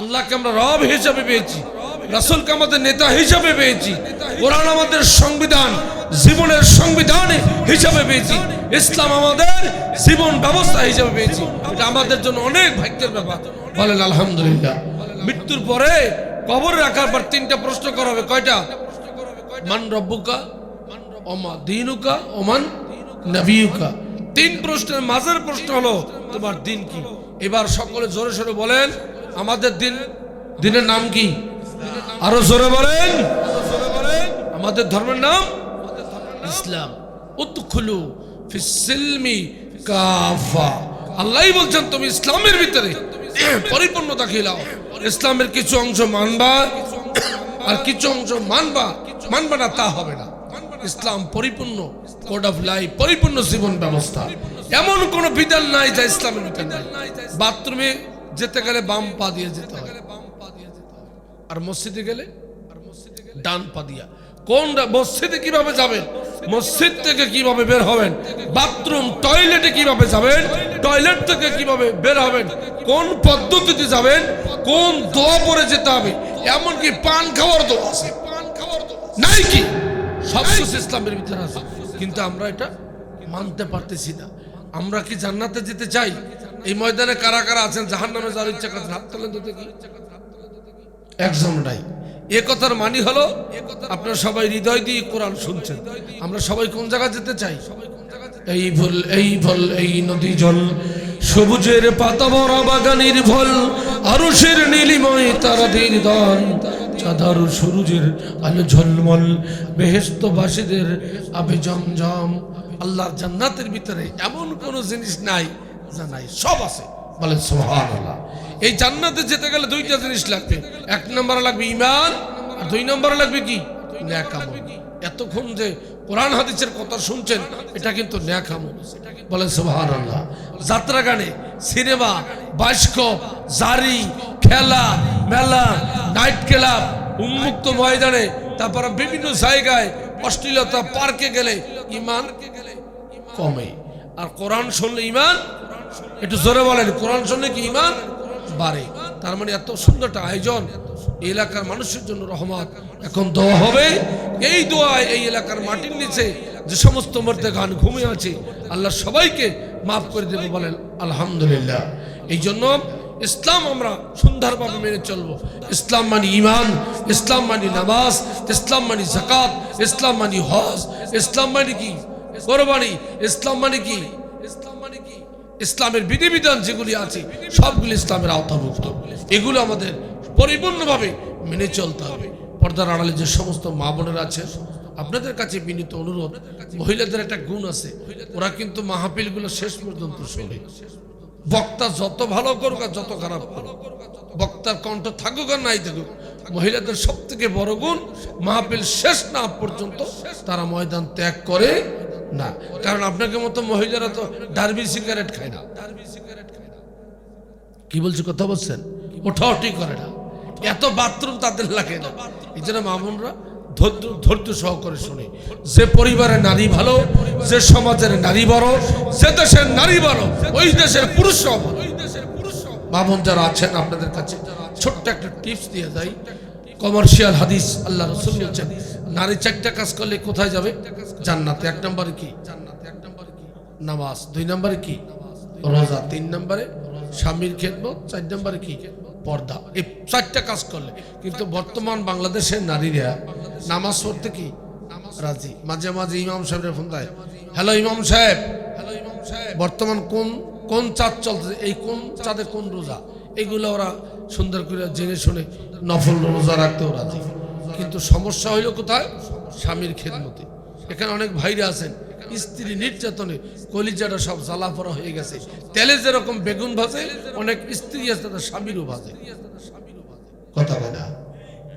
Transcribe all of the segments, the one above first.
আল্লাহকে আমরা রব হিসাবে পেয়েছি, রাসুলকে আমাদের নেতা হিসাবে পেয়েছি, কোরআন আমাদের সংবিধান, জীবনের সংবিধান হিসাবে পেয়েছি, ইসলাম আমাদের জীবন ব্যবস্থা হিসাবে পেয়েছি। এটা আমাদের জন্য অনেক ভাগ্যের ব্যাপার। বলেন, আলহামদুলিল্লাহ। মৃত্যুর পরে কবর রাখার পর তিনটা প্রশ্ন করা হবে। কয়টা? মান রব্বুকা, ওমা দিনুকা, ওমান নবিউকা। তিন প্রশ্নের মাঝের প্রশ্ন হলো, তোমার দিন কি? এবার সকলে জোরে সোরে বলেন আমাদের দিন দিনের নাম কি? আরও জোরে বলেন। আমাদের ধর্মের নাম? ইসলাম। উৎখুলু ফিসিলমি কাফা। আল্লাহই বলছেন, তুমি ইসলামের ভিতরে পরিপূর্ণতা খিলাও ইসলামের কিছু অংশ মানবা, আর কিছু অংশ মানবা মানবা না, তা হবে না। ইসলাম পরিপূর্ণ, কোড অফ লাইফ, পরিপূর্ণ জীবন ব্যবস্থা। এমন কোন বিধান নাই যা ইসলামের ভিতরে নাই। বাথরুমে যেতে গেলে বাম পা দিয়ে যেতে হয়। আর মসজিদে গেলে ডান পা দিয়া। কোন মসজিদে কীভাবে যাবেন? মসজিদ থেকে কীভাবে বের হবেন? বাথরুম, টয়লেটে কীভাবে যাবেন? টয়লেট থেকে কীভাবে বের হবেন? কোন পদ্ধতিতে যাবেন? কোন দোয়া পরে যেতে হবে? এমনকি পান খাওয়ার দোয়া আছে। নাই কি? সব কিছু ইসলামের ভিতরে আছে। কিন্তু আমরা এটা মানতে পারতেছি না। আমরা কি জান্নাতে যেতে চাই? এই ময়দানে কারা কারা আছেন? জাহান নামে যাওয়ার ইচ্ছা করছেন। হাত তোলেন তো দেখি। একজন নাই এ কথার মানি হলো, আপনারা সবাই হৃদয় দিয়ে কোরআন শুনছেন। আমরা সবাই কোন জায়গা যেতে চাই? এই ভুল এই ভুল, এই নদী জল, সবুজের পাতা ভরা বাগানের ফল আরশের নীলিময় তারাদের দল, চাঁদার সূরজের আলো ঝলমল বেহেস্ত বাসীদের আবে জমজম। আল্লাহর জান্নাতের ভিতরে এমন কোন জিনিস নাই। যা নাই, সব আছে। বলেন এই জান্নাতে যেতে গেলে দুইটা জিনিস লাগবে। এক লাগবে ইমান আর দুই লাগবে কি? এতক্ষণ যে কোরআন হাদিসের কথা শুনছেন, এটা কিন্তু বলেন যাত্রা গানে সিনেমা বাস্কপ জারি, খেলা, মেলা, নাইট ক্লাব, উন্মুক্ত ময়দানে, তারপরে বিভিন্ন জায়গায় অশ্লীলতা পার্কে গেলে ইমান কমে। আর কোরআন শুনলে ইমান একটু জোরে বলেন, কোরআন শুনলে কি ইমান বাড়ে। তার মানে এত সুন্দর একটা আয়োজন। এলাকার মানুষের জন্য রহমত। এখন দোয়া হবে। এই দোয়ায় এই এলাকার মাটির নিচে যে সমস্ত মর্দে গান ঘুমিয়ে আছে, আল্লাহ সবাইকে মাফ করে দেবে বলেন, আলহামদুলিল্লাহ। এই জন্য ইসলাম আমরা সুন্দরভাবে মেনে চলবো। ইসলাম মানে ইমান ইসলাম মানে নামাজ, ইসলাম মানে জাকাত ইসলাম মানে হজ, ইসলাম মানে কি? কোরবানি ইসলাম মানে কি ইসলাম মানে কি? ইসলামের বিধিবিধান যেগুলি আছে, সবগুলি ইসলামের আওতাভুক্ত। এগুলো আমাদের পরিপূর্ণভাবে মেনে চলতে হবে। পর্দার আড়ালে যে সমস্ত মা বোনেরা আছেন, আপনাদের কাছে বিনীত অনুরোধ, মহিলাদের একটা গুণ আছে। ওরা কিন্তু মাহফিলগুলো শেষ পর্যন্ত শোনে। বক্তা যত ভালো করুক আর যত খারাপ করুক, বক্তার কণ্ঠ থাকুক আর নাই থাকুক, মহিলাদের সব থেকে বড় গুণ, মাহফিল শেষ না পর্যন্ত তারা ময়দান ত্যাগ করে না, কারণ আপনাকে মতো মহিলারা তো ডার্বি সিগারেট খায় না। কি বলছে, কথা বলছেন? ওঠাওটি করে না। এত বাথরুম তাদের লাগে না। এই জন্য মামুনরা ধৈর্য সহকারে শুনে। যে পরিবারের নারী ভালো, যে সমাজের নারী বড়, যে দেশের নারী বড়, ওই দেশের পুরুষ মামুন যারা আছেন আপনাদের কাছে, ছোট্ট একটা টিপস দিয়ে যাই। কমার্শিয়াল হাদিস আল্লাহ রসুল বলছেন নারী চারটা কাজ করলে কোথায় যাবে? জান্নাতে। এক নম্বরে কি? নামাজ। দুই নম্বরে কি? রোজা। তিন নম্বরে স্বামীর খেদমত। চার নম্বরে কি? পর্দা। এই চারটা কাজ করলে। কিন্তু বর্তমান বাংলাদেশের নারীরা নামাজ পড়তে কি? রাজি। মাঝে মাঝে ইমাম সাহেবের ফোন দেয়, হ্যালো ইমাম সাহেব হ্যালো ইমাম সাহেব বর্তমান কোন কোন চাঁদ চলতেছে? এই কোন চাঁদে কোন রোজা? এগুলো ওরা সুন্দর করে জেনে শুনে নফল রোজা রাখতেও রাজি। কিন্তু সমস্যা হইল কোথায়? স্বামীর খেদমতে। এখানে অনেক ভাইরা আছেন স্ত্রী নির্যাতনে কলিজাটা সব জ্বালা পড়া হয়ে গেছে। তেলে যেরকম বেগুন ভাজে অনেক স্ত্রী আছে তাদের স্বামীরও ভাজে। কথা বলে।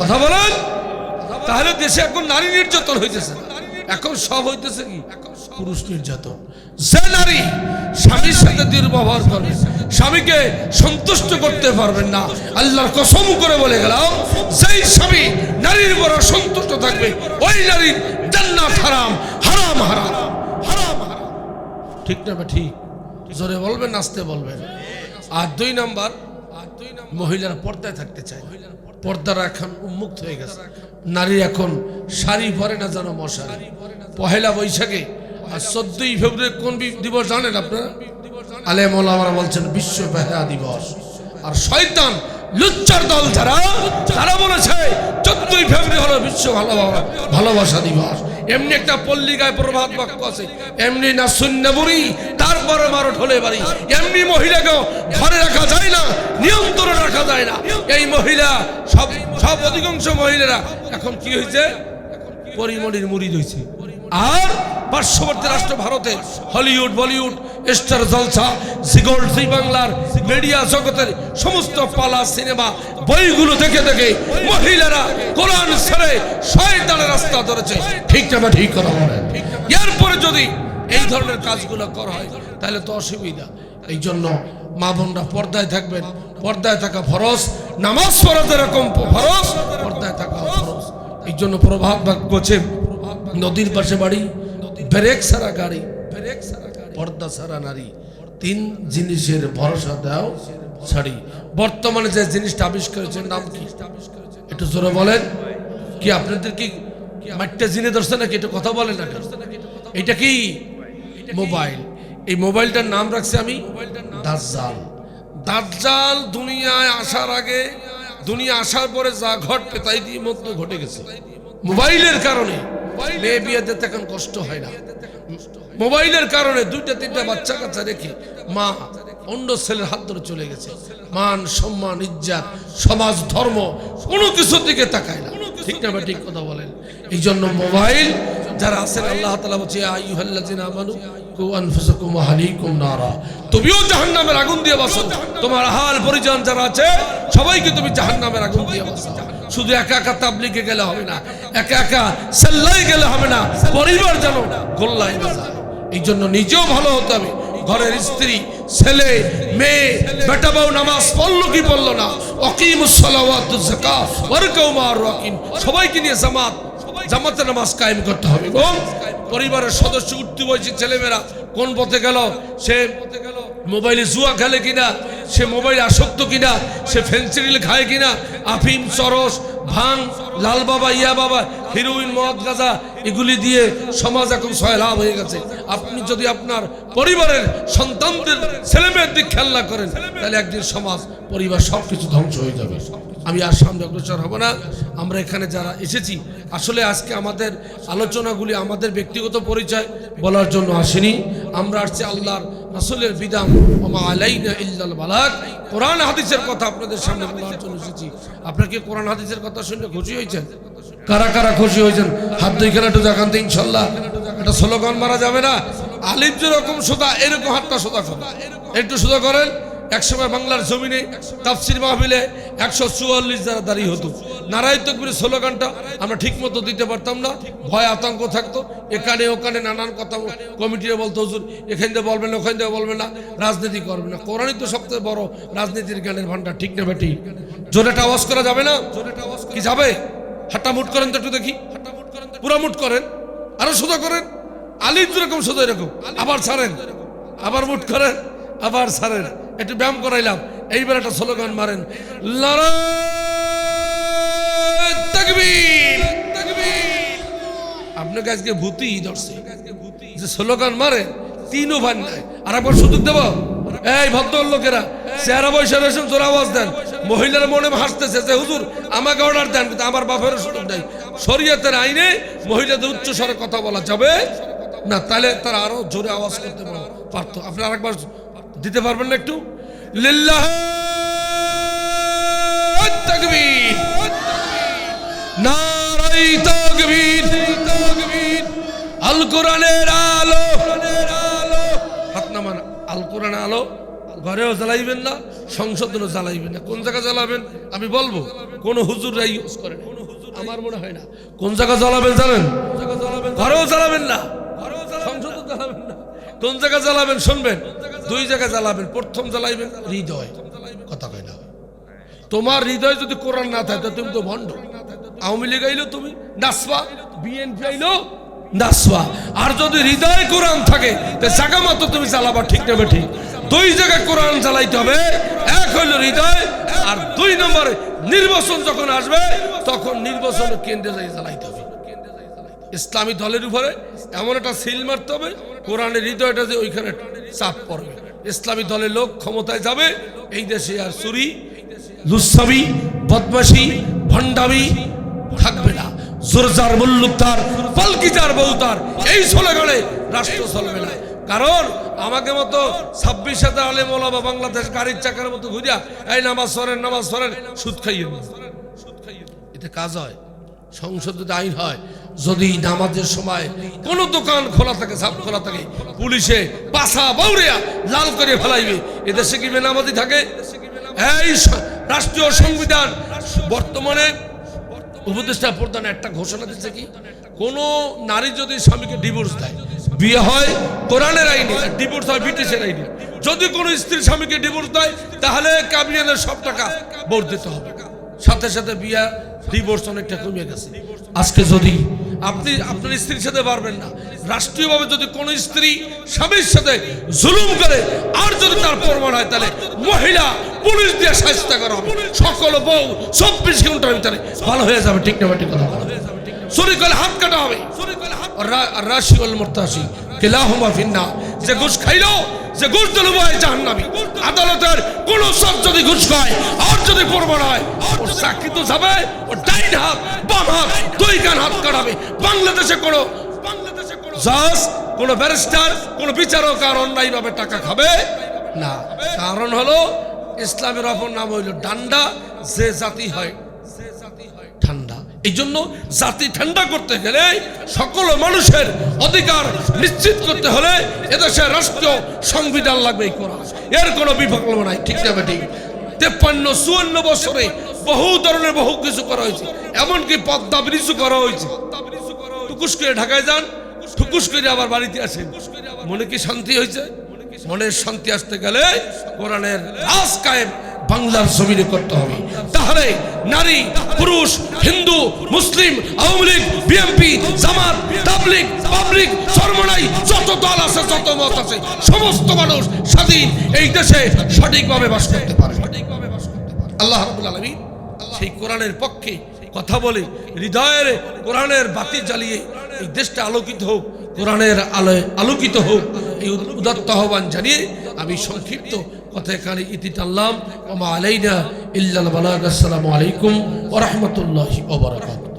কথা বলেন? তাহলে দেশে এখন নারী নির্যাতন হইতেছে। এখন সব হইতেছে কি? পুরুষ নির্যাতন। যে নারী স্বামীর সাথে দুর্ব্যবহার করবে, স্বামীকে সন্তুষ্ট করতে পারবেন না, আল্লাহর কসম করে বলে গেলাম, যেই স্বামী নারীর বড় সন্তুষ্ট থাকবে, ওই নারীর জান্নাত হারাম হারাম হারাম হারাম হারাম। ঠিক না বা ঠিক? জোরে বলবেন, নাচতে বলবেন? আর দুই নাম্বার, মহিলারা পর্দায় থাকতে চায় পর্দারা এখন উন্মুক্ত হয়ে গেছে। নারী এখন শাড়ি পরে না জানো মশারি? পহেলা বৈশাখে আর চোদ্দই ফেব্রুয়ারি কোন দিবস জানেন আপনারা? আলেম ওলামারা বলছেন বিশ্ব বেহা দিবস। আর শয়তান লুচ্চার দল যারা, তারা বলেছে চোদ্দই ফেব্রুয়ারি হলো বিশ্ব ভালোবাসা ভালোবাসা দিবস। এমনি একটা পল্লিকায় প্রভাত বাক্য আছে, এমনি না শূন্য বুড়ি, তারপরে মারো ঢোলে বাড়ি। এমনি মহিলাকেও ঘরে রাখা যায় না, নিয়ন্ত্রণ রাখা যায় না। এই মহিলা, সব সব অধিকাংশ মহিলারা, এখন কি হয়েছে? পরিমণির মুড়ি হয়েছে আর পার্শ্ববর্তী রাষ্ট্র ভারতে, হলিউড, বলিউড, স্টার, জলসা জিগোল্ড জি বাংলার মিডিয়া জগতের সমস্ত পালা, সিনেমা, বইগুলো দেখে দেখে মহিলারা কোরআন ছেড়ে শয়তানের রাস্তা ধরেছে। ঠিক না, ঠিক কথা বলেন। এরপরে যদি এই ধরনের কাজগুলো করা হয়, তাহলে তো অসুবিধা। এই জন্য মা বোনরা পর্দায় থাকবেন। পর্দায় থাকা ফরজ। নামাজ পড়া যেরকম ফরজ। পর্দায় থাকা ফরজ। এই জন্য প্রভাব বলছে নদীর পাশে বাড়ি ব্রেক সারা গাড়ি ব্রেক সারা পর্দা সারা নারী। তিন জিনিসের ভরসা দাও, ছাড়ি। বর্তমানে যে জিনিসটা আবিষ্কার হয়েছে নাম কি? একটু জোরে বলেন। কি আপনাদের কি মাঠটা জিনে ধরছে নাকি? একটু কথা বলেন না এটা কি? মোবাইল। এই মোবাইলটার নাম রাখছি আমি দাজ্জাল। দাজ্জাল দুনিয়ায় আসার আগে, দুনিয়া আসার পরে যা ঘটবে তাই দিয়ে মধ্যে ঘটে গেছে। মোবাইলের কারণে। মেয়ে বিয়ে দিতে এখন কষ্ট হয় না। মোবাইলের কারণে দুইটা, তিনটা বাচ্চা কাচ্চা রেখে মা, অন্য ছেলের হাত ধরে চলে গেছে। মান, সম্মান, ইজ্জাত, সমাজ, ধর্ম, কোনো কিছুর দিকে তাকায় না। ঠিক না ঠিক কথা বলেন? এই জন্য মোবাইল, যারা আছেন, আল্লাহ তালা বলছে ওয়া নারা। তুমিও তোমার হাল পরিজন যারা আছে, সবাইকে তুমি জাহান্নামের আগুন দিয়ে বাসো শুধু একা একা তাবলিগে গেলে হবে না, একা একা সেল্লাই গেলে হবে না, পরিবার যেন গোল্লাই না যায়। এই জন্য নিজেও ভালো হতে হবে। ঘরের স্ত্রী, ছেলে, মেয়ে, বেটা বউ নামাজ পড়ল কি পড়ল না? অকিম সবাইকে নিয়ে জামাত, জামাতে নামাজ কায়েম করতে হবে। পরিবারের সদস্য উঠতে বয়সী ছেলেমেয়েরা কোন পথে গেল? সে মোবাইলে জুয়া খেলে কিনা, সে মোবাইলে আসক্ত কিনা, সে ফেন্সিডিল খায় কিনা, আফিম চরস ভাং, লাল বাবা, ইয়া বাবা, হিরোইন, মদ গাজা, এগুলি দিয়ে সমাজ এখন সয়লাভ হয়ে গেছে। আপনি যদি আপনার পরিবারের সন্তানদের ছেলেমেয়ের দিক খেয়াল না করেন, তাহলে একদিন সমাজ, পরিবার সব কিছু ধ্বংস হয়ে যাবে। আমি আর সামনে অগ্রসর হব না। আমরা এখানে যারা এসেছি, আসলে আজকে আমাদের আলোচনাগুলি আমাদের ব্যক্তিগত পরিচয় বলার জন্য আসেনি। আমরা আসছি আল্লাহর রাসূলের ইল্লাল বালাগ। কোরআন হাদিসের কথা আপনাদের সামনে বলার জন্য এসেছি। আপনারা কি কোরআন হাদিসের কথা শুনলে খুশি হয়েছেন? কারা কারা খুশি হয়েছেন? হাত দুই খেলা একটু দেখান ইনশাল্লাহ। একটা স্লোগান মারা যাবে না? আলিম যেরকম সোদা এরকম হাতটা সোদা করেন একটু সোদা করেন। একসময় বাংলার জমিনে তাফসির মাহবিলে একশো চুয়াল্লিশ যারা দাঁড়িয়ে হতো। নারায় তকবির স্লোগানটা আমরা ঠিক মতো দিতে পারতাম না, ভয় আতঙ্ক থাকতো। এখানে ওখানে নানান কথা কমিটিরা বলতো, হুজুর, এখান থেকে বলবেন না, ওখান থেকে বলবেন না, রাজনীতি করবে না। কোরআনই তো সবচেয়ে বড় রাজনীতির জ্ঞানের ভান্ডার ঠিক না বেটি? জোরে একটা আওয়াজ করা যাবে না? কি যাবে? হাট্টা মুট করেন তো একটু দেখি। পুরা মুট করেন, আরও সোজা করেন। আলিম যেরকম, সোজা এরকম। আবার ছাড়েন, আবার মুট করেন, আবার ছাড়েন। একটু ব্যায়াম করাইলাম। এইবার একটা স্লোগান মারেন। আপনাকে আজকে ভূতি ধরছে। যে স্লোগান মারে, তিনও ভান নাই আর একবার সুযোগ দেব? এই ভদ্র লোকেরা চেহারা বৈশা রয়েছেন জোর আওয়াজ দেন। মহিলার মনে হাসতেছে যে, হুজুর, আমাকে অর্ডার দেন, কিন্তু আমার বাপেরও সুযোগ দেয় শরীয়তের আইনে মহিলাদের উচ্চ স্বরে কথা বলা যাবে না, তাহলে তারা আরও জোরে আওয়াজ করতে পারতো? আপনি আরেকবার দিতে পারবেন না একটু? লিল্লাহ আল আলো। ঘরেও না না। কোন জায়গা আমি বলব, কোন হুজুররা ইউজ করে না। আমার মনে হয় না। কোন জায়গা জ্বালাবেন জানেন? ঘরেও জ্বালাবেন না। সংসদও জ্বালাবেন না। কোন জায়গা জ্বালাবেন শুনবেন? দুই জায়গা জ্বালাবেন, প্রথম জ্বালাইবেন, হৃদয়। কথা কয় না। তোমার হৃদয় যদি কোরআন না থাকে তুমি তো ভণ্ড। আওয়ামী লীগ আইলো তুমি নাসবা বিএনপি আইলো নাসবা আর যদি হৃদয় কোরআন থাকে, তো জাগা মতো তুমি জ্বালাবা, ঠিক নেবে ঠিক? দুই জায়গায় কোরআন জ্বালাইতে হবে, এক হইল হৃদয়, আর দুই নম্বরে নির্বাচন যখন আসবে, তখন নির্বাচন কেন্দ্রে জ্বালাইতে হবে। ইসলামী দলের উপরে এমন একটা সিল মারতে হবে, কোরআনের হৃদয়টা যে ওইখানে চাপ পড়বে। ইসলামী দলের লোক ক্ষমতায় যাবে, এই দেশে আর চুরি লুসাবি বদমাসি ভণ্ডামি থাকবে না। জোরজার মুল্লুকতার, পালকিজার বউতার, এই স্লোগানে রাষ্ট্র চলবে না। কারণ আমাকে মতো ছাব্বিশ হাজার আলে মোলামা বাংলাদেশ গাড়ির চাকার মতো ঘুরিয়া, এই নামাজ সরেন নামাজ সরেন সুদ খাইয়ে দিন। এতে কাজ হয়, সংসদ যদি আইন হয় যদি নামাজের সময় কোন দোকান খোলা থাকে সাপ খোলা থাকে, পুলিশে পাশা বাউরিয়া লাল করে ফেলাইবে, এদেশে কি বেনামাজি থাকে? এই রাষ্ট্রীয় সংবিধান, বর্তমানে উপদেষ্টা প্রধান একটা ঘোষণা দিচ্ছে কি? কোন নারী যদি স্বামীকে ডিভোর্স দেয়, বিয়ে হয় কোরআনের আইনে ডিভোর্স হয় ব্রিটিশের আইনে, যদি কোনো স্ত্রী স্বামীকে ডিভোর্স দেয়, তাহলে কাবিনের সব টাকা বোর্ড দিতে হবে। সাথে সাথে বিয়া ডিভোর্স অনেকটা কমে গেছে। আজকে যদি আপনি আপনার স্ত্রীর সাথে পারবেন না, রাষ্ট্রীয়ভাবে যদি কোনো স্ত্রী স্বামীর সাথে জুলুম করে, আর যদি তার প্রমাণ হয়, তাহলে মহিলা, পুলিশ দিয়ে শাস্তি করা হবে। সকল বউ চব্বিশ ঘণ্টার ভিতরে ভালো হয়ে যাবে, ঠিক না ঠিক কথা। চুরি করলে হাত কাটা হবে। রা- রাশি অল মোর্তাসি, কেলাহুমা ফিন্না যে ঘুষ খাইলো যে ঘুষ দিল ভাই জাহান্নামী। আদালতের কোন সব যদি ঘুষ খায়, আর যদি প্রমাণ হয়, ওর চাকরি তো যাবে, ওর ডাইন হাত, বাম হাত, দুই কান হাত কাটাবে। বাংলাদেশে কোনো জাজ, কোন ব্যারিস্টার, কোন বিচারক আর অন্যায়ভাবে টাকা খাবে না। কারণ হলো, ইসলামের অপর নাম হইল ডান্ডা, যে জাতি হয় এই জন্য জাতি ঠান্ডা করতে গেলে সকল মানুষের অধিকার নিশ্চিত করতে হলে এদেশের রাষ্ট্রীয় সংবিধান লাগবে এর কোনো বিকল্প নাই, ঠিক না ঠিক তেপ্পান্ন, চুয়ান্ন বছরে বহু ধরনের বহু কিছু করা হয়েছে। এমনকি পদ্মা ব্রিজও করা হয়েছে। টুকুস করে ঢাকায় যান, টুকুস করে আবার বাড়িতে আসেন। মনে কি শান্তি হয়েছে? মনের শান্তি আসতে গেলে কোরআনের রাজ কায়েম বাংলার জমিনে করতে হবে। তাহলে নারী, পুরুষ, Hindu, Muslim, Awami League, BNP, Jamaat, Tabligh, public Charmonai যত দল আছে, যত মত আছে, সমস্ত মানুষ স্বাধীন এই দেশে সঠিকভাবে বাস করতে পারে আল্লাহ রাব্বুল আলামিন সেই কোরআনের পক্ষে কথা বলে, হৃদয়ের কোরআনের বাতি জ্বালিয়ে এই দেশটা আলোকিত হোক, কোরআনের আলোয় আলোকিত হোক, এই উদাত্ত আহ্বান জানিয়ে আমি সংক্ষিপ্ত কথা এখানে ইতি টানলাম। ওমা আলাইনা ইল্লাল বালাগ। আসসালামু আলাইকুম ওয়া রাহমাতুল্লাহি ওয়া বারাকাতুহু।